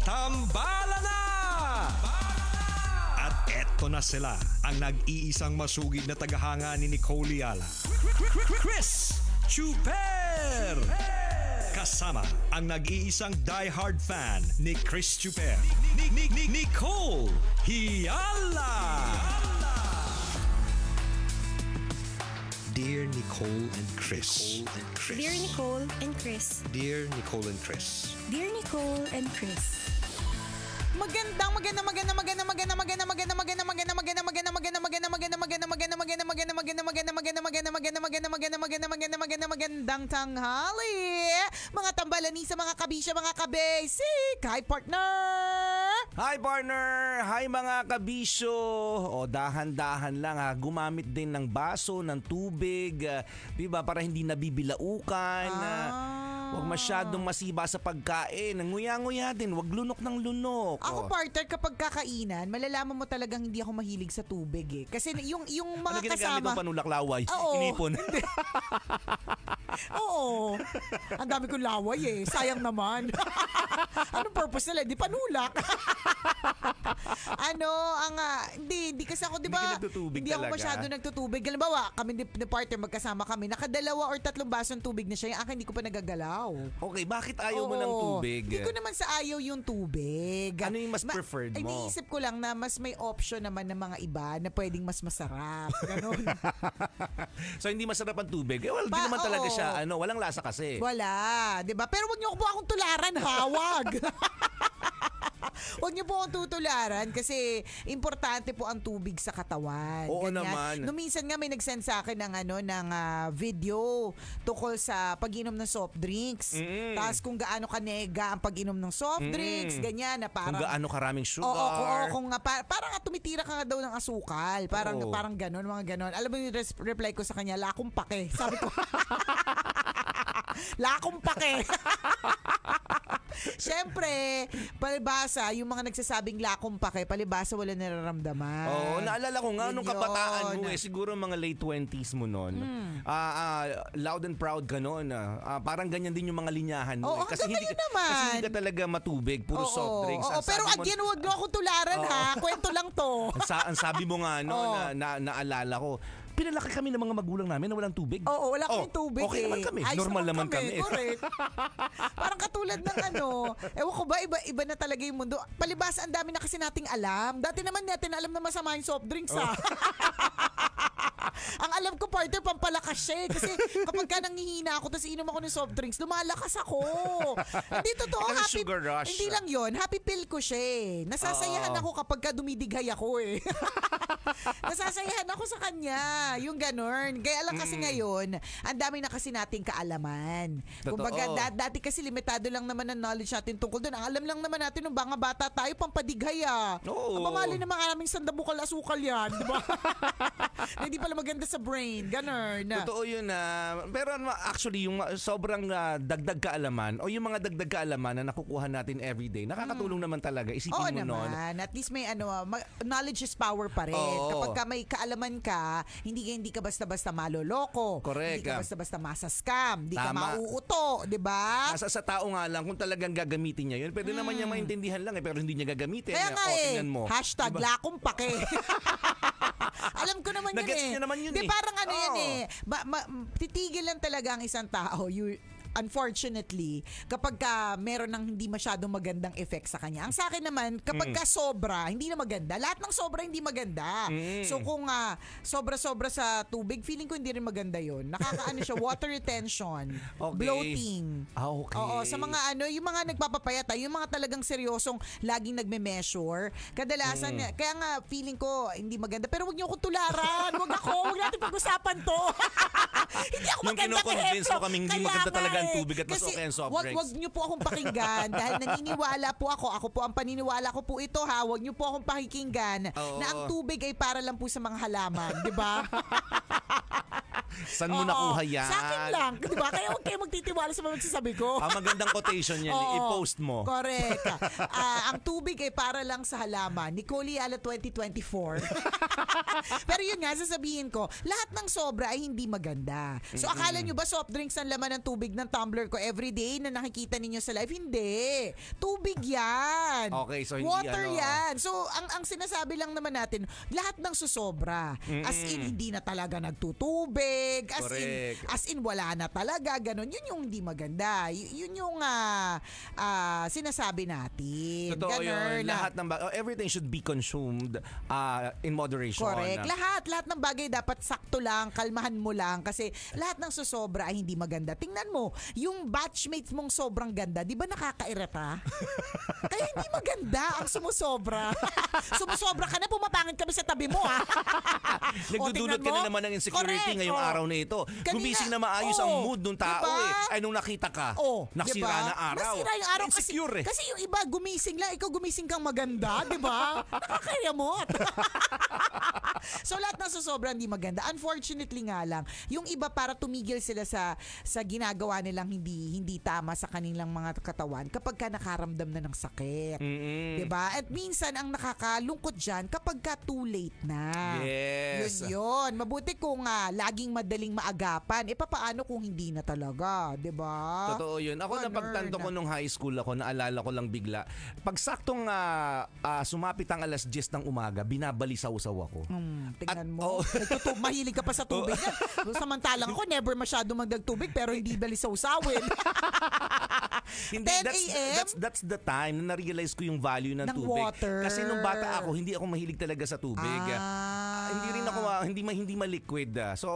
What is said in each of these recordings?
Tambala na! At eto na sila, ang nag-iisang masugid na tagahanga ni Nicole Yala. Chris Chuper! Kasama ang nag-iisang die-hard fan ni Chris Chuper. Ni, ni, ni, Nicole Hiala! Dear Nicole and Chris. Nicole and Chris. Dear Nicole and Chris. Dear Nicole and Chris. Dear Nicole and Chris. Magandang maganda maganda maganda maganda maganda maganda maganda maganda maganda maganda maganda maganda maganda maganda maganda maganda maganda maganda maganda, maganda, maganda, maganda, maganda, magandang tanghali. Mga tambalani sa mga kabisya, mga kabesik. Hi, partner! Hi, partner! Hi, mga kabisyo! O, dahan-dahan lang ha. Gumamit din ng baso, ng tubig. Diba? Para hindi nabibilaukan. Ah. ah. Huwag masyadong masiba sa pagkain. Nguya-nguya din, huwag lunok ng lunok. ako O. partner kapag kakainan malalaman mo talagang hindi ako mahilig sa tubig eh kasi yung yung Ano mga ginagamit kasama mo panulaklaway? Oo. Inipon. Oo. Ang dami kong laway eh. Sayang naman. Anong purpose nila? Di panulak. ano, ang ah, hindi, hindi kasi ako, di Hindi ba? ka nagtutubig ako talaga? masyado nagtutubig. Halimbawa, kami ni, ni partner magkasama kami, nakadalawa or tatlong basong tubig na siya. Yung akin, hindi ko pa nagagalaw. Okay, bakit ayaw mo ng Oo. tubig? Hindi ko naman sa ayaw yung tubig. Ano yung mas preferred ay, mo? Iniisip ko lang na mas may option naman ng mga iba na pwedeng mas masarap. Ganon. so hindi masarap ang tubig? Eh, well, di Pa- naman talaga oo. siya, ano, walang lasa kasi. Wala, 'di ba? Pero wag niyo po akong tularan, hawag. Huwag niyo po akong tutularan kasi importante po ang tubig sa katawan. Oo naman. Nung minsan nga may nag-send sa akin ng ano ng ah, video tungkol sa pag-inom ng soft drinks. Mm. Tapos kung gaano kanega ang pag-inom ng soft drinks, ganyan na Kung parang gaano karaming Oo, sugar. oo, oo, kung nga, pa- parang nga tumitira ka nga daw ng asukal. Parang, Oo. parang ganon, mga ganon. Alam mo yung res- reply ko sa kanya, lakong pake. Sabi ko, lakong pake. Siyempre, palibasa, yung mga nagsasabing lakong pake, palibasa wala nararamdaman. Oo, naalala ko nga Yun nung kabataan yun. mo eh, siguro mga late 20s mo noon. Ah, ah, loud and proud ka noon. ah. Ah, parang ganyan din yung mga linyahan mo. Oo, eh. Kasi hindi, naman. kasi hindi ka talaga matubig, puro Oo, soft drinks. Oo, pero mo- again, huwag niyo akong tularan ha. Kwento lang to. ang, sa, ang sabi mo nga no, Oo. na, na, naalala ko, pinalaki kami ng mga magulang namin na walang tubig. Oo, wala Oh, kaming tubig Okay eh. naman kami. Ayos Normal naman kami. Correct. Parang katulad ng ano, ewan ko ba, iba, iba na talaga yung mundo. Palibasa, ang dami na kasi nating alam. Dati naman natin alam na masama yung soft drinks Oh. ha. ang alam ko, partner, pampalakas siya eh. Kasi kapag ka nangihina ako, tapos inom ako ng soft drinks, lumalakas ako. hindi totoo. Kasi happy, sugar rush. Hindi lang yon Happy pill ko siya eh. Nasasayahan Oo. ako kapag ka dumidighay ako eh. Nasasayahan ako sa kanya. Yung ganon. Kaya lang kasi ngayon, ang dami na kasi nating kaalaman. Totoo. Kumbaga, da- dati kasi limitado lang naman ang knowledge natin tungkol doon. Ang alam lang naman natin nung mga bata tayo, pampadighay ah. Oo. Aba, mali naman aming sandabukal asukal yan. Di ba? Na hindi pala maganda sa brain. Ganon. Totoo yun na. pero ano, actually, yung uh, sobrang uh, dagdag kaalaman o yung mga dagdag kaalaman na nakukuha natin everyday, nakakatulong naman talaga. Isipin Oo mo nun. naman. At least may ano, knowledge is power pa rin. Oo. Kapag ka may kaalaman ka, hindi ka, hindi ka basta-basta maloloko. Correct, Hindi ka ah. basta-basta masascam. Hindi ka mauuto. Ba? Nasa sa tao nga lang kung talagang gagamitin niya yun. Pwede naman niya maintindihan lang eh, pero hindi niya gagamitin. Hmm. Kaya nga eh, mo. hashtag Diba? lakong pake. Alam ko naman Nagets eh. niya naman yun Di, eh. parang ano yan Oo. eh. Ba, ma- titigil lang talaga ang isang tao. You, unfortunately, kapag ka meron ng hindi masyadong magandang effect sa kanya. Ang sa akin naman, kapag ka sobra, hindi na maganda. Lahat ng sobra hindi maganda. Mm. So kung ah, sobra-sobra sa tubig, feeling ko hindi rin maganda yon. Nakakaano siya, water retention, Okay. bloating. Ah, okay. Oo, sa mga ano, yung mga nagpapapayat, ah, yung mga talagang seryosong laging nagme-measure. Kadalasan, Mm. kaya nga feeling ko hindi maganda. Pero wag niyo akong tularan. Wag ako. Wag natin pag-usapan to. hindi ako Yung maganda kino-convince mo kaming hindi maganda talaga eh. tubig at mas Kasi okay ang soft wag, drinks. Wag niyo po akong pakinggan dahil naniniwala po ako. Ako po ang paniniwala ko po ito ha. Wag niyo po akong pakikinggan Oo. na ang tubig ay para lang po sa mga halaman. Di ba? Saan mo Oo. nakuha yan? Sa akin lang. Di ba? Kaya huwag kayo magtitiwala sa mga magsasabi ko. Ah, magandang quotation yan. Oo. I-post mo. Correct. Ah, ang tubig ay para lang sa halaman. Nicole Yala 2024. Pero yun nga, sasabihin ko, lahat ng sobra ay hindi maganda. So akala nyo ba soft drinks ang laman ng tubig ng tumbler ko everyday na nakikita ninyo sa live? Hindi. Tubig yan. Okay, so hindi Water ano. yan. So ang ang sinasabi lang naman natin, lahat ng susobra. As in, hindi na talaga nagtutubig. As in, Correct. as in wala na talaga. Ganon. Yun yung hindi maganda. Y- yun yung ah, ah, sinasabi natin. Totoo Ganon yun. na- Lahat ng ba- oh, everything should be consumed uh, in moderation. Correct. Lahat, lahat ng bagay dapat sakto lang, kalmahan mo lang kasi lahat ng susobra ay hindi maganda. Tingnan mo, yung batchmates mong sobrang ganda, di ba nakakairata? Kaya hindi maganda ang sumusobra. sumusobra ka na, pumapangit kami sa tabi mo, ha? Nagdudulot ka na naman ng insecurity Correct. ngayong Oh. araw na ito. Kanina- Gumising na maayos ang Oo. mood ng tao Diba? eh. Ay nung nakita ka, Oh, naksira diba? na araw. Nasira yung araw kasi, Insecure eh. kasi yung iba gumising lang, ikaw gumising kang maganda, di ba? Nakakayamot. so lahat ng sobrang hindi maganda. Unfortunately nga lang, yung iba para tumigil sila sa sa ginagawa nilang hindi hindi tama sa kanilang mga katawan kapag ka nakaramdam na ng sakit. Mm-mm. 'Di ba? At minsan ang nakakalungkot diyan kapag ka too late na. Yes. Yun yun. Mabuti kung ah, laging madaling maagapan. E papaano kung hindi na talaga, 'di ba? Totoo yun. Ako Ganun. napagtanto ko nung high school ako, naalala ko lang bigla. Pag saktong ah, ah, sumapit ang alas 10 ng umaga, binabalisaw-saw ako. Hmm, tingnan At- mo. oo. Nagtutu- mahilig ka pa sa tubig. yan. Samantalang ako, never masyado magdagtubig pero hindi balisawsawin. Hindi, 10 that's, a.m.? that's, that's the time na na-realize ko yung value ng, Ng tubig. water. Kasi nung bata ako, hindi ako mahilig talaga sa tubig. Ah. hindi rin ako ah, hindi ma, hindi ma-liquid. ah. So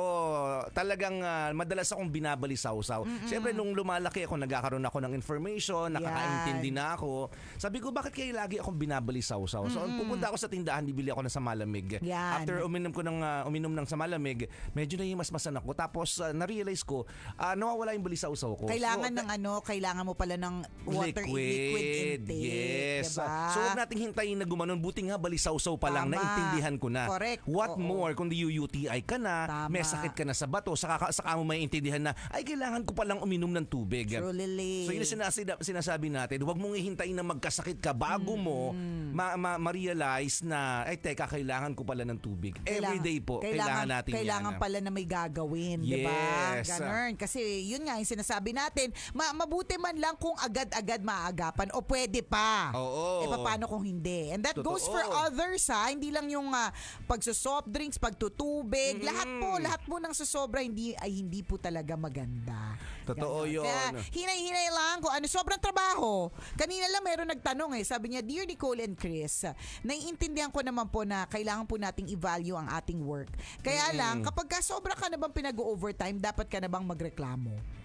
talagang ah, madalas akong binabalisaw-saw. Siyempre nung lumalaki ako, nagkakaroon ako ng information, nakakaintindi na ako. Sabi ko, bakit kaya lagi akong binabalisaw-saw? So pupunta ako sa tindahan, bibili ako ng sa malamig. Yan. After uminom ko ng ah, uminom ng sa malamig, medyo na mas masan ako. Tapos ah, na-realize ko, ah, nawawala yung balisaw-saw ko. Kailangan So, ng ano, kailangan mo pala ng water liquid, intake. Yes. Diba? So huwag nating hintayin na gumanon. Buti nga balisaw-saw pa lang, Tama. naintindihan ko na. Correct. What Oo. more kung di UTI ka na, Tama. may sakit ka na sa bato, saka, saka mo maintindihan na, ay kailangan ko palang uminom ng tubig. Truly. So yun sinasida- sinasabi natin, huwag mong ihintayin na magkasakit ka bago mo Mm. ma- ma- ma-realize na, ay teka, kailangan ko pala ng tubig. Every day po, kailangan, natin kailangan yan. pala na may gagawin, di ba? Yes. Ganun. Kasi yun nga yung sinasabi natin, ma- mabuti man lang kung agad-agad maaagapan o pwede pa. Oo. Eh paano kung hindi? And that goes Totoo. for others ha, hindi lang yung uh, pagsusoft drinks, pagtutubig, lahat po, lahat po ng susobra hindi ay hindi po talaga maganda. Totoo Ganon. yun. Kaya hinay-hinay lang kung ano, sobrang trabaho. Kanina lang meron nagtanong eh, sabi niya, Dear Nicole and Chris, naiintindihan ko naman po na kailangan po nating i-value ang ating work. Kaya lang, kapag ka sobra ka na bang pinag-overtime, dapat ka na bang magreklamo?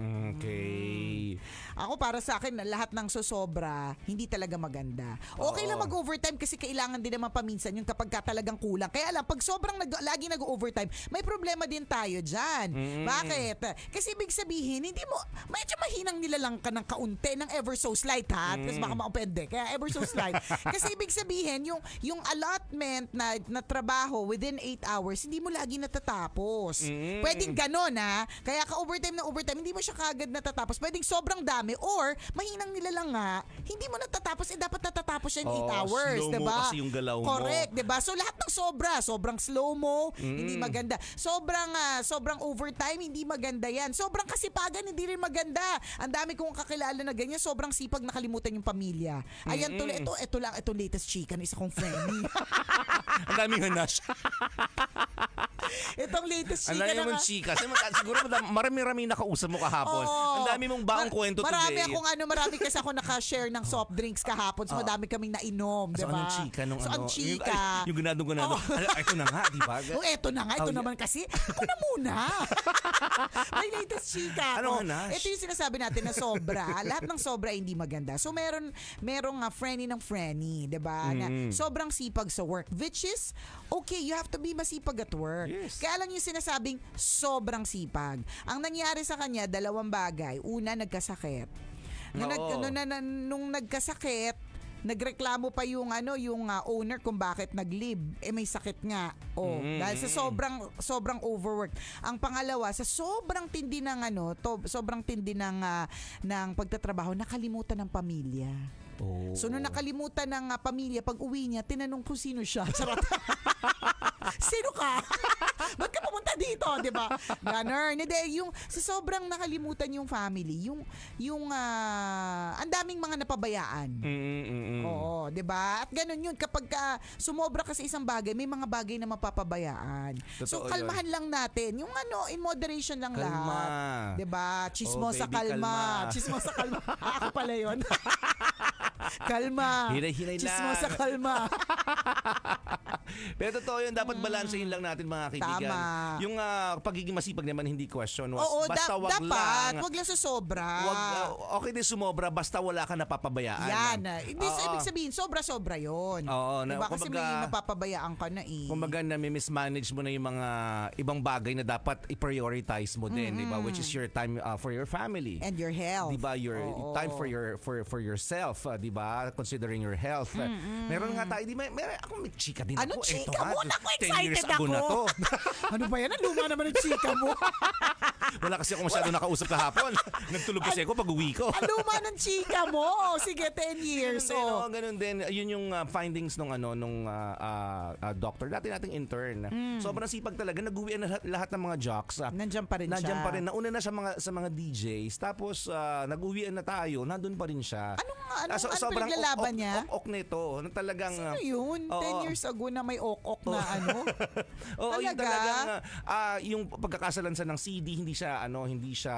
Okay. Ako para sa akin, lahat ng sosobra, hindi talaga maganda. Okay lang mag-overtime kasi kailangan din naman paminsan yung kapag ka talagang kulang. Kaya lang, pag sobrang nag, lagi nag-overtime, may problema din tayo dyan. Bakit? Kasi ibig sabihin, hindi mo, medyo mahinang nilalang ka ng kaunti ng ever so slight ha. Kasi baka maupende. Kaya ever so slight. kasi ibig sabihin, yung, yung allotment na, na trabaho within 8 hours, hindi mo lagi natatapos. Pwedeng ganon ha. Kaya ka overtime na overtime, hindi mo siya kagad natatapos. Pwedeng sobrang dami or mahinang nila lang nga, hindi mo natatapos, eh dapat natatapos siya in 8 Oo, hours, 'di ba? kasi yung galaw mo. Correct, 'di ba? So lahat ng sobra, sobrang slow mo, hindi maganda. Sobrang ah, sobrang overtime, hindi maganda 'yan. Sobrang kasipagan, hindi rin maganda. Ang dami kong kakilala na ganyan, sobrang sipag nakalimutan yung pamilya. Ayan tuloy, ito ito lang itong latest chika ng isa kong friend. Ang daming hanas. itong latest Ang chika dami na mong chika. Siguro marami-rami nakausap mo kahapon. Oo. Ang dami mong baong Mar- kwento marami today. akong ano, marami kasi ako naka-share ng soft drinks kahapon. So madami kaming nainom, di So, ba? anong chika nung so, ano? ang Yung, chika. yung ko na, Oo. ano, ito na nga, di ba? Oh, eto na nga. Ito Oh, yeah. naman kasi. Ako na muna. May latest chika. Anong hanas? Ito yung sinasabi natin na sobra. Lahat ng sobra hindi maganda. So, meron, merong nga friendly ng friendly, di ba? Na sobrang sipag sa work. Which is, okay, you have to be masipag at work. Yes. Kaya lang yung sinasabing sobrang sipag. Ang nangyari sa kanya, dalawang bagay. Una, nagkasakit. Nung, nag, nung, na- nung nagkasakit, nagreklamo pa yung ano yung ah, owner kung bakit nag-leave. Eh may sakit nga. Oh Mm, dahil sa sobrang sobrang overwork. Ang pangalawa sa sobrang tindi ng ano to, sobrang tindi ng ah, ng pagtatrabaho nakalimutan ng pamilya. Oh. so nung nakalimutan ng ah, pamilya pag uwi niya tinanong kung sino siya. Charot Sino ka? Ba't ka pumunta dito, 'di ba? Ganun. Hindi yung sa sobrang nakalimutan yung family, yung yung ah, ang daming mga napabayaan. Mm, mm, mm. Oo, 'di ba? At ganun 'yun kapag ka sumobra ka sa isang bagay, may mga bagay na mapapabayaan. so Totoo kalmahan lang natin. Yung ano, in moderation lang Kalma. lahat. 'Di ba? Chismosa Oh, baby, kalma. kalma. Chismosa kalma. Ako pala 'yon. kalma. Hinay-hinay lang. Chismosa kalma. Pero totoo yun, dapat balansehin lang natin mga kaibigan. Tama. Yung ah, pagiging masipag naman hindi question. Was, Oo, basta da- wag dapat. lang. Wag lang sa sobra. Wag, ah, okay din sumobra basta wala ka napapabayaan. Yan. ah. Hindi Oo. sa ibig sabihin, sobra-sobra yon. Oo, na- diba? Kasi may kumbaga- mapapabayaan ka na eh. Kumbaga na mismanage mo na yung mga ibang bagay na dapat i-prioritize mo din, di ba? Which is your time uh, for your family. And your health. 'Di ba? Your Oo. time for your for for yourself, uh, 'di ba? Considering your health. Meron nga tayo, di ba? Meron ako may chika din Ano ako. chika Eto nga, mo? Naku, 10 years ago na to. ano ba yan? Ang luma naman ng chika mo. Wala kasi ako masyado nakausap kahapon. Nagtulog kasi ako pag uwi ko. Ang luma ng chika mo. Sige, 10 years. Ganun din, Oh. oh, ganun din. Yun yung uh, findings nung ano nung uh, uh, uh, doctor, dati nating intern. Sobrang sipag talaga. Nag-uwian na lahat, lahat ng mga jocks. Nandyan pa rin Nandyan siya. pa rin. Nauna na sa mga sa mga DJs. Tapos uh, nag-uwian na tayo. Nandun pa rin siya. Anong- anong- Ah, so- ano sobrang pinaglalaban ok- niya? Ok, ok nito. Na talagang uh, yun? Oo. 10 years ago na may ok-ok na ano? Oo, yung Talaga? talagang ah, yung pagkakasalansan ng CD hindi siya ano, hindi siya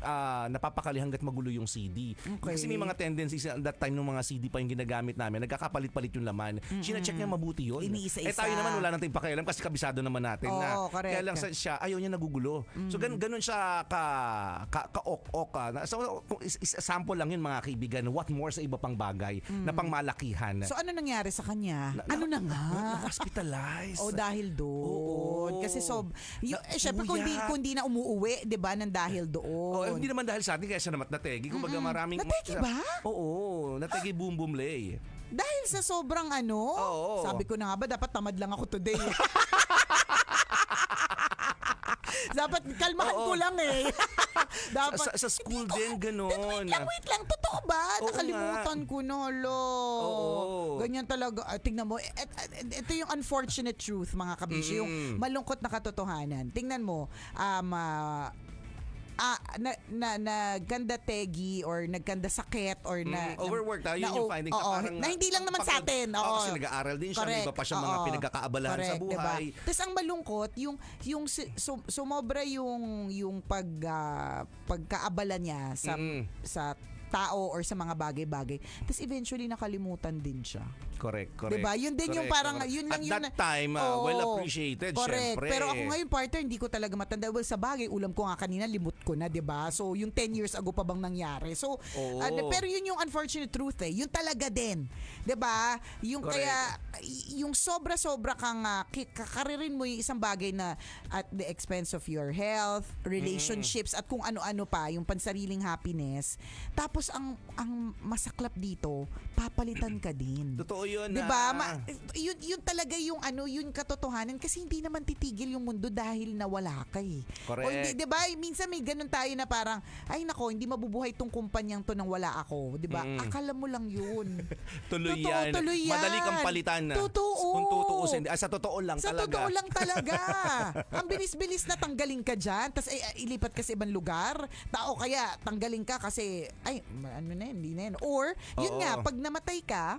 ah, napapakali hangga't magulo yung CD. Okay. Kasi may mga tendencies at that time nung mga CD pa yung ginagamit namin, nagkakapalit-palit yung laman. Sina-check niya mabuti yun. Iniisa-isa. Eh tayo naman wala nating pakialam kasi kabisado naman natin na. Oo, correct. Kaya lang sa, siya ayaw niya nagugulo. So gan ganun siya ka ka, ka ok-ok. ah. Na- So kung is, is sample lang yun mga kaibigan. What more sa iba pang bagay na pangmalakihan. So ano nangyari sa kanya? ano na nga? hospitalized. O dahil doon. Oo. Kasi so, y- Na- eh, syempre kung di, kung di na umuuwi, di ba, ng dahil Oh, doon. hindi naman dahil sa atin kaya siya namat nategi. Kumbaga maraming... Nategi ba? Oo, nategi boom boom lay. Dahil sa sobrang ano, Oo. sabi ko na nga ba, dapat tamad lang ako today. dapat kalmahan Oo. ko lang eh. dapat, Sa- sa school ko- din, ganun. Wait lang, wait lang. Totoo ba? Oo Nakalimutan ko na, lo. Oo. Ganyan talaga. Ah, tingnan mo, et, et- et- ito yung unfortunate truth, mga kabisyo. Yung Mm. malungkot na katotohanan. Tingnan mo, um, ah, ah, na, na, nagkanda tegi or nagkanda sakit or na, Mm, overwork tayo, na- yun yung oo, na oo, parang, na hindi lang naman sa atin. Oo, kasi nag-aaral din siya, may iba pa siyang mga oo. pinagkakaabalahan sa Correct, buhay. Diba? Tapos ang malungkot, yung yung sum- sumobra yung yung pag ah, pagkaabala niya sa Mm. sa tao or sa mga bagay-bagay. Tapos eventually nakalimutan din siya. Correct, correct. Diba? Yun din yung Correct, parang, correct. yun lang At yun. that time, uh, Oo. well appreciated, Correct. syempre. Pero ako ngayon, partner, hindi ko talaga matanda. Well, sa bagay, ulam ko nga kanina, limot ko na, di ba? So, yung 10 years ago pa bang nangyari? So, Oo. ano, pero yun yung unfortunate truth eh. Yun talaga din. Di ba? Yung Correct. kaya, yung sobra-sobra kang uh, kakaririn mo yung isang bagay na at the expense of your health, relationships, at kung ano-ano pa, yung pansariling happiness. Tapos, ang ang masaklap dito, papalitan ka din. Totoo yun. 'Di ba? ah. Ma- yun yun talaga yung ano, yun katotohanan kasi hindi naman titigil yung mundo dahil nawala ka eh. O Correct. hindi, 'di ba? Minsan may ganun tayo na parang ay nako, hindi mabubuhay tong kumpanyang to nang wala ako, 'di ba? Mm. Akala mo lang yun. Tuloy Totoo, yan. tuloy yan. Madali kang palitan. na. Totoo. Kung tutuusin. Ah, sa totoo lang Sa talaga. totoo lang talaga. Ang bilis-bilis na tanggalin ka dyan, tapos ay, ay, ilipat ka sa ibang lugar. Tao kaya tanggalin ka kasi, ay, ano na yun, hindi na yun. Or, yun Oo. nga, pag namatay ka,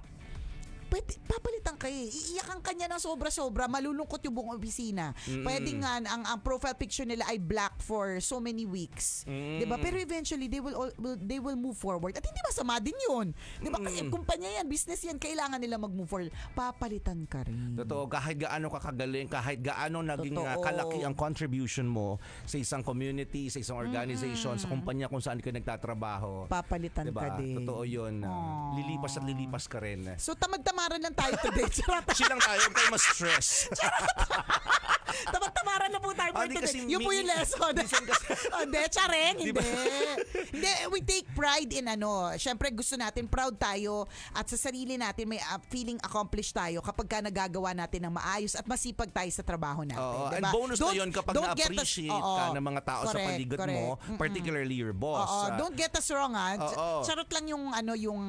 pwede, papalitan ka eh. Iiyakan ka niya ng sobra-sobra, malulungkot yung buong opisina. Pwede nga, ang, ang profile picture nila ay black for so many weeks. Mm. 'Di ba Pero eventually, they will, all, will they will move forward. At hindi masama din yun. 'Di ba Kasi Mm. kumpanya yan, business yan, kailangan nila mag-move forward. Papalitan ka rin. Totoo, kahit gaano ka kagaling, kahit gaano naging Totoo. uh, kalaki ang contribution mo sa isang community, sa isang organization, sa kumpanya kung saan ka nagtatrabaho. Papalitan Diba? ka din. Totoo yun. Aww. Uh, lilipas at lilipas ka rin. So tamad-tamad tamad-tamaran lang tayo today. Charot. Chill lang tayo, huwag tayo ma-stress. Tamad-tamaran na po tayo for Ah, today. Yun po yung lesson. Oh, Hindi, chareng. Di Hindi. Hindi, we take pride in ano. Siyempre, gusto natin, proud tayo at sa sarili natin may uh, feeling accomplished tayo kapag ka nagagawa natin ng maayos at masipag tayo sa trabaho natin. Oo, and diba? bonus Don't- na yun kapag us- na-appreciate Oo. ka ng mga tao sa Correct, paligid mo, correct. Mm-mm. particularly your boss. Oo, Ah, don't get us wrong ha. Oo. Charot lang yung ano yung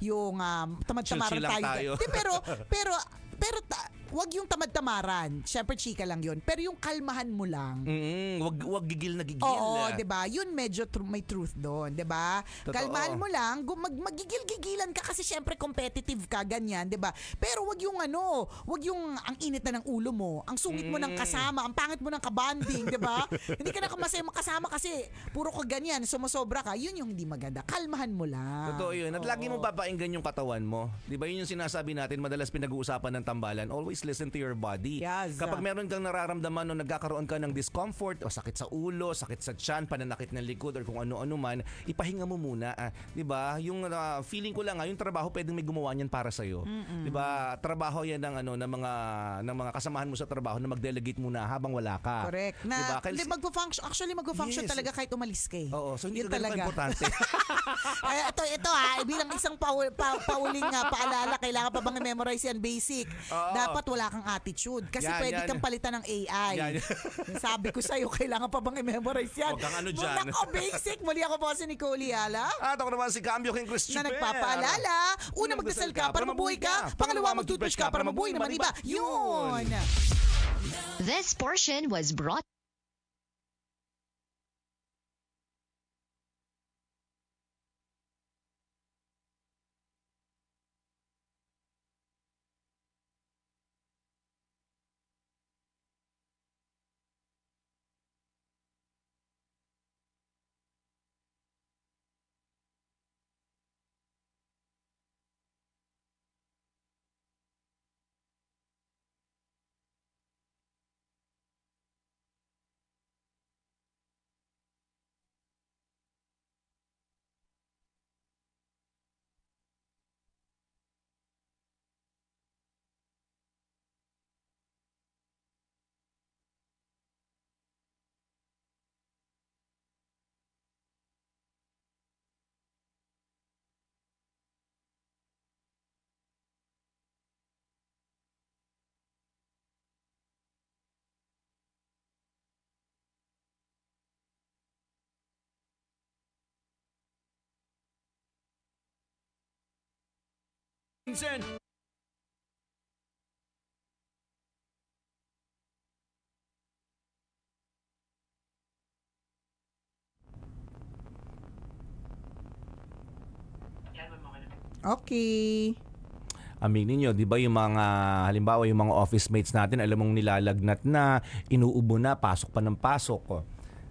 yung um, tamad-tamaran lang tayo. Tayo. Di, pero pero pero ta- wag yung tamad-tamaran. Siyempre chika lang yun. Pero yung kalmahan mo lang. Mm, wag wag gigil na gigil. Oo, ah. 'di ba? Yun medyo tru- may truth doon, 'di ba? Kalmahan mo lang, gu- mag magigil-gigilan ka kasi syempre competitive ka ganyan, 'di ba? Pero wag yung ano, wag yung ang init na ng ulo mo, ang sungit mo ng Mm. kasama, ang pangit mo ng kabanding, 'di ba? hindi ka na masaya makasama kasi puro ka ganyan, sumosobra ka. Yun yung hindi maganda. Kalmahan mo lang. Totoo yun. At lagi mo Oo. papainggan yung katawan mo. Di ba yun yung sinasabi natin, madalas pinag-uusapan ng tambalan, always listen to your body. Yes. Kapag meron kang nararamdaman o nagkakaroon ka ng discomfort o sakit sa ulo, sakit sa tiyan, pananakit ng likod or kung ano-ano man, ipahinga mo muna. Ah, di ba? Yung ah, feeling ko lang, ah, yung trabaho pwedeng may gumawa niyan para sa'yo. Di ba? Trabaho yan ng, ano, ng, mga, ng mga kasamahan mo sa trabaho na mag-delegate muna habang wala ka. Correct. Di Na, ba? Kaya- hindi, magpo-function, actually magpo-function Yes. talaga kahit umalis ka eh. Oo, so hindi Yun ka ganun ka-importante. Eh, ito, ito ha, bilang isang paul, pa, pauling nga paalala, kailangan pa bang i-memorize yan basic? Oo. Dapat wala kang attitude. Kasi Yan, pwede yan. kang palitan ng AI. Yan. Sabi ko sa'yo, kailangan pa bang i-memorize yan? Huwag kang ano dyan. Nako, basic. Muli ako po si Nicole Yala. At ako naman si Cambio King Chris Na nagpapaalala, una magdasal ka para mabuhay ka, pangalawa mag-toothbrush ka para mabuhay naman iba. Yun! This portion was brought Okay. Aminin nyo, di ba yung mga, halimbawa yung mga office mates natin, alam mong nilalagnat na, inuubo na, pasok pa ng pasok. Oh.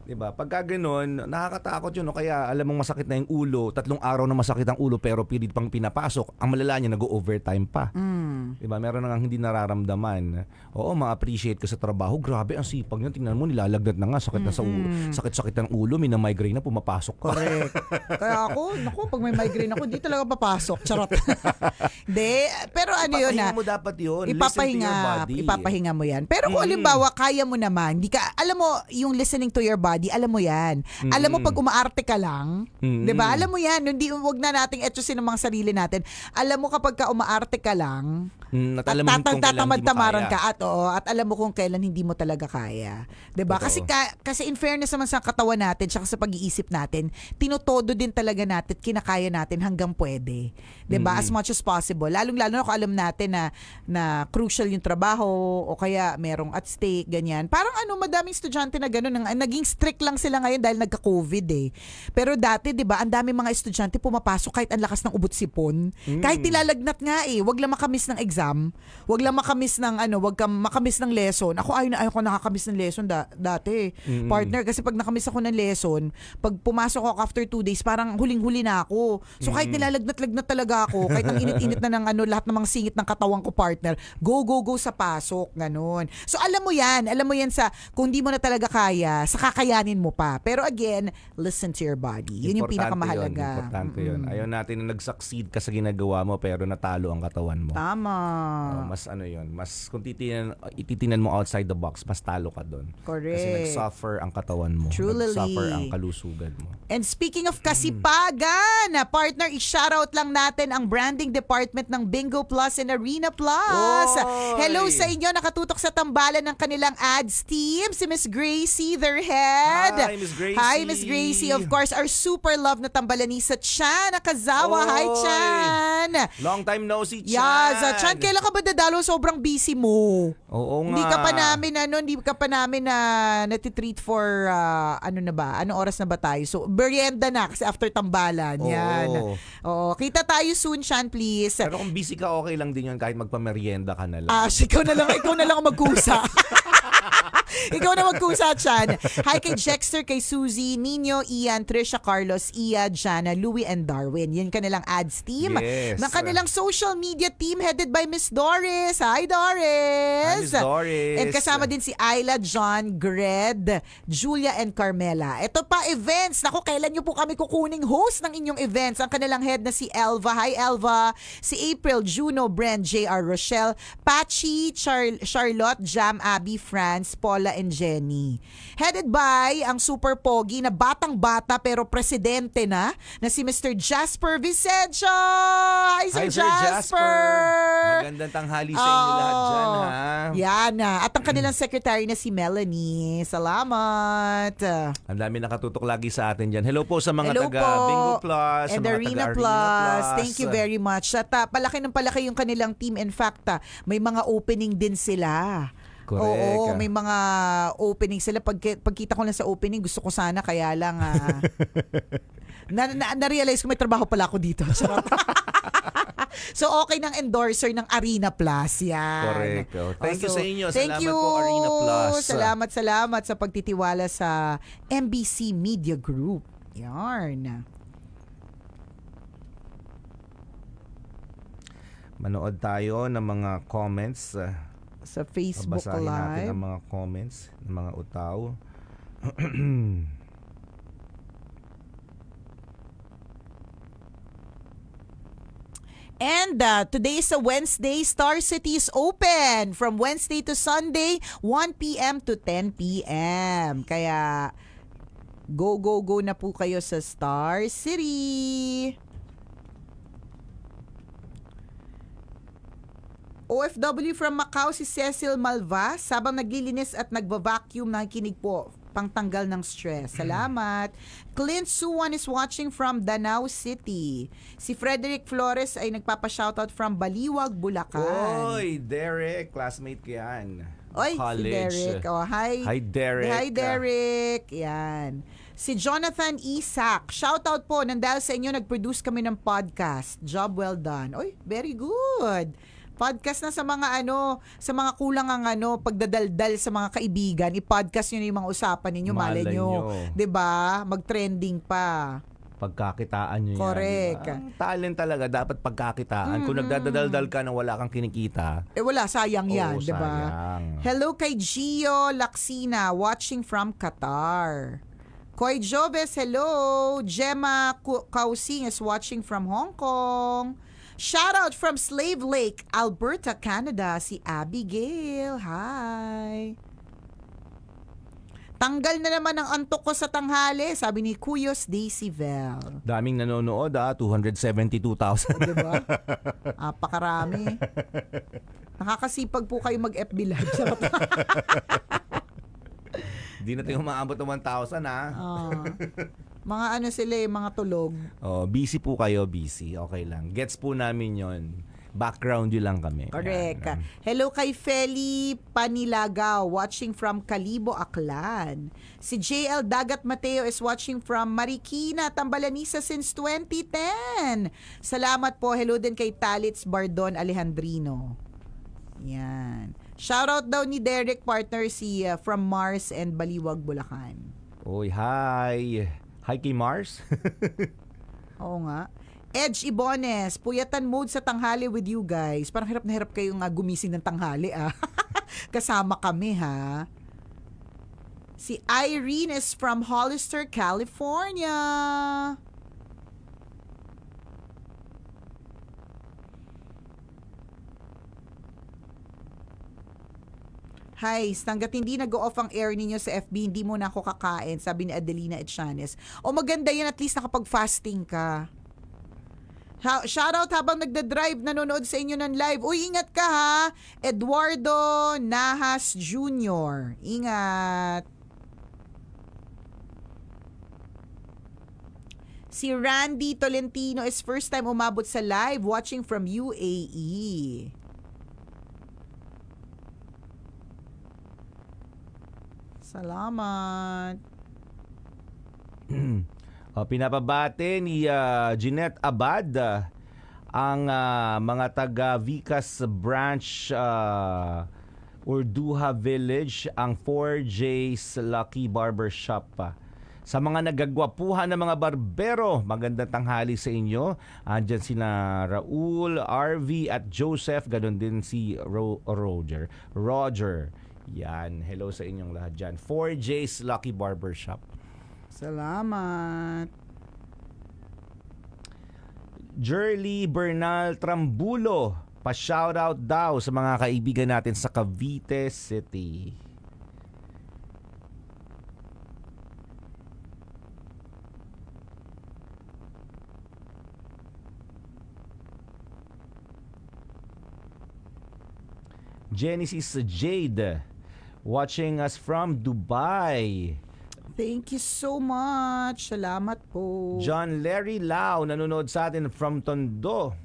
Di ba? Pagka ganun, nakakatakot yun. No? Kaya alam mong masakit na yung ulo, tatlong araw na masakit ang ulo pero pilit pang pinapasok, ang malala niya nag-overtime pa. Mm. Di ba? Meron na nga hindi nararamdaman. Oo, ma-appreciate ko sa trabaho. Grabe, ang sipag niya. Tingnan mo, nilalagnat na nga. Sakit na sa ulo. Sakit-sakit ng ulo. May na-migraine na, pumapasok ka. Correct. Kaya ako, naku, pag may migraine ako, di talaga papasok. Charot. Hindi. Pero ano yun Ipapahinga na, mo dapat yun. Ipapahinga, ipapahinga mo yan. Pero kung halimbawa, kaya mo naman, di ka, alam mo, yung listening to your body, alam mo yan. Alam mo, pag umaarte ka lang, Mm. di ba? Alam mo yan, hindi, wag na nating etyosin ang mga sarili natin. Alam mo, kapag ka umaarte ka lang, Mm, at alam tatamad-tamaran ka at oo, at alam mo kung kailan hindi mo talaga kaya. 'Di ba? Kasi ka, kasi in fairness naman sa katawan natin, tsaka sa pag-iisip natin, tinotodo din talaga natin, at kinakaya natin hanggang pwede. 'Di ba? As much as possible. Lalong-lalo na kung alam natin na na crucial yung trabaho o kaya merong at stake ganyan. Parang ano, madaming estudyante na gano'n, nang- naging strict lang sila ngayon dahil nagka-COVID eh. Pero dati, 'di ba, ang dami mga estudyante pumapasok kahit ang lakas ng ubot sipon. Kahit nilalagnat nga eh, wag lang makamiss ng exam exam, wag lang makamiss ng ano, wag kang makamiss ng lesson. Ako ayaw na ayaw ko nakakamiss ng lesson da- dati. Partner kasi pag nakamiss ako ng lesson, pag pumasok ako after two days, parang huling-huli na ako. So kahit nilalagnat-lagnat talaga ako, kahit ang init-init na ng ano, lahat ng mga singit ng katawan ko partner, go go go sa pasok, ganun. So alam mo 'yan, alam mo 'yan sa kung di mo na talaga kaya, sa kakayanin mo pa. Pero again, listen to your body. Yun yung Importante pinakamahalaga. Yun, importante yun. Ayaw natin na nag-succeed ka sa ginagawa mo pero natalo ang katawan mo. Tama. Oh, mas ano yun, mas kung titinan, ititinan mo outside the box, mas talo ka doon. Correct. Kasi nag-suffer ang katawan mo. Truly. Nag-suffer ang kalusugan mo. And speaking of kasipagan, na partner, i-shoutout lang natin ang branding department ng Bingo Plus and Arena Plus. Oy! Hello sa inyo, nakatutok sa tambalan ng kanilang ads team, si Miss Gracie, their head. Hi, Miss Gracie. Hi, Miss Gracie. Of course, our super love na tambalanisa, Chan Nakazawa. Hi, Oy! Chan. Long time no see, Chan. Yes, uh, Chan, kailan ka ba dadalo? Sobrang busy mo. Oo nga. Hindi ka pa namin ano, hindi ka pa namin na natitreat for ah, ano na ba? Anong oras na ba tayo? So, merienda na kasi after tambalan. Oo. Yan. Oo, kita tayo soon, Shan, please. Pero kung busy ka, okay lang din yun kahit magpamerienda ka na lang. Ah, ikaw na lang, ikaw na lang ang magkusa. Ikaw na magkusa, Chan. Hi kay Jexter, kay Suzy, Nino, Ian, Trisha, Carlos, Ia, Jana, Louie, and Darwin. Yan kanilang ads team. Yes. Ng kanilang social media team headed by Miss Doris. Hi, Doris! Hi, Miss Doris. And kasama din si Ayla, John, Gred, Julia, and Carmela. Ito pa, events. Naku, kailan nyo po kami kukuning host ng inyong events? Ang kanilang head na si Elva. Hi, Elva. Si April, Juno, Brent, JR, Rochelle, Pachi, Char- Charlotte, Jam, Abby, France, Paula, and Jenny. Headed by ang super pogi na batang-bata pero presidente na, na si Mr. Jasper Vicencio. Hi, Sir, Hi, Sir Jasper. Magandang tanghali sa inyo lahat dyan, ha? Yan. At ang kanilang secretary na si Melanie. Salamat. Ang dami nakatutok lagi sa atin dyan. Hello po sa mga Hello taga po. Bingo Plus, And sa mga Arena taga Plus. Arena Plus. Thank you very much. At ah, palaki ng palaki yung kanilang team. In fact, ah, may mga opening din sila. Correct. Oo, may mga opening sila. Pag, pagkita ko lang sa opening, gusto ko sana, kaya lang, ah, na, na, na-realize ko may trabaho pala ako dito. So, okay ng endorser ng Arena Plus. Yan. Correct. Oh, thank you sa inyo. Thank Salamat you. po, Arena Plus. Salamat, salamat sa pagtitiwala sa MBC Media Group. Yarn. Manood tayo ng mga comments. Uh, Sa Facebook Babasahin natin Live. ang mga comments ng mga utaw. And uh, today is a Wednesday. Star City is open from Wednesday to Sunday, 1 p.m. to 10 p.m. Kaya go, go, go na po kayo sa Star City. OFW from Macau si Cecil Malva. Sabang naglilinis at nagva-vacuum, nakikinig po pangtanggal ng stress. Salamat. Clint Suwan is watching from Danau City. Si Frederick Flores ay nagpapa-shoutout from Baliwag, Bulacan. Oy, Derek, classmate ko yan. Oy, si College. Derek. Oh, hi. Hi, Derek. Hi, Derek. Yan. Si Jonathan Isak. Shoutout po. Nang dahil sa inyo, nag-produce kami ng podcast. Job well done. Oy, very good. Podcast na sa mga ano, sa mga kulang ang ano, pagdadaldal sa mga kaibigan. I-podcast na yung mga usapan ninyo, malay nyo. 'Di ba? Mag-trending pa. Pagkakitaan nyo yan. Correct. Diba? Talent talaga, dapat pagkakitaan. Kung nagdadaldal ka na wala kang kinikita, Eh wala, sayang yan, 'di ba? Hello kay Gio Laksina watching from Qatar. Koy Joves, hello. Gemma Kausing is watching from Hong Kong. Shout out from Slave Lake, Alberta, Canada, si Abigail. Hi. Tanggal na naman ang antok ko sa tanghali, sabi ni Kuyos Daisyvel. daming nanonood ah, 272,000. Di ba? Apakarami. Nakakasipag po kayo mag-FB live. Hindi natin umaabot ng 1,000 ah. Ah. Mga ano sila eh, mga tulog. Oh, busy po kayo, busy. Okay lang. Gets po namin yon. Background yun lang kami. Correct. Yan. Hello kay Feli Panilagaw, watching from Calibo, Aklan. Si JL Dagat Mateo is watching from Marikina, Tambalanisa since 2010. Salamat po. Hello din kay Talits Bardon Alejandrino. Yan. Shoutout daw ni Derek partner si uh, from Mars and Baliwag, Bulacan. Uy, hi. Hi kay Mars. Oo nga. Edge Ibones, puyatan mode sa tanghali with you guys. Parang hirap na hirap kayong uh, gumising ng tanghali ah. Kasama kami ha. Si Irene is from Hollister, California. Hi, hanggat hindi nag-off ang air ninyo sa FB, hindi mo na ako kakain, sabi ni Adelina Etchanes. O maganda yan, at least nakapag-fasting ka. Ha- Shoutout habang nagda-drive, nanonood sa inyo ng live. Uy, ingat ka ha! Eduardo Nahas Jr. Ingat! Si Randy Tolentino is first time umabot sa live watching from. UAE. Salamat. O, pinapabate ni ah, Jeanette Abad ah, ang ah, mga taga Vicas branch ah, Urduha Village, ang 4J's Lucky Barber Shop. ah. Sa mga nagagwapuhan ng mga barbero, magandang tanghali sa inyo. Andyan sina Raul, RV at Joseph, ganun din si Ro- Roger. Roger. Yan, hello sa inyong lahat dyan. 4J's Lucky Barber Shop. Salamat. Jerly Bernal Trambulo. Pa-shoutout daw sa mga kaibigan natin sa Cavite City. Genesis Jade watching us from Dubai. Thank you so much. Salamat po. John Larry Lau nanonood sa atin from Tondo.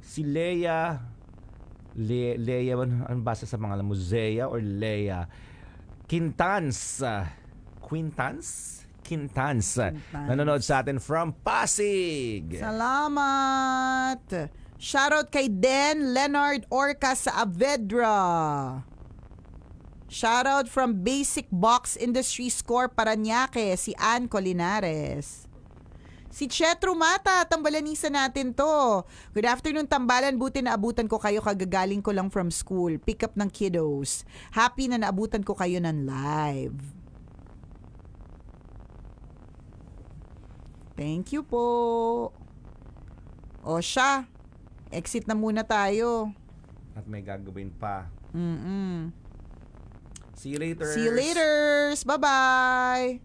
Si Leia Le, Leia ano, basa sa mga mo Zea or Leia Quintans Quintans Quintans Quintans. nanonood sa atin from Pasig Salamat. Shoutout kay Den Leonard Orca sa Avedra. Shoutout from Basic Box Industry Score Paranaque, si Ann Colinares. Si Chetro Mata, tambalanisa natin to. Good afternoon, tambalan. Buti na abutan ko kayo kagagaling ko lang from school. Pick up ng kiddos. Happy na naabutan ko kayo ng live. Thank you po. O siya, exit na muna tayo. at may gagawin pa. Mm-mm. See you later. See you later. Bye-bye.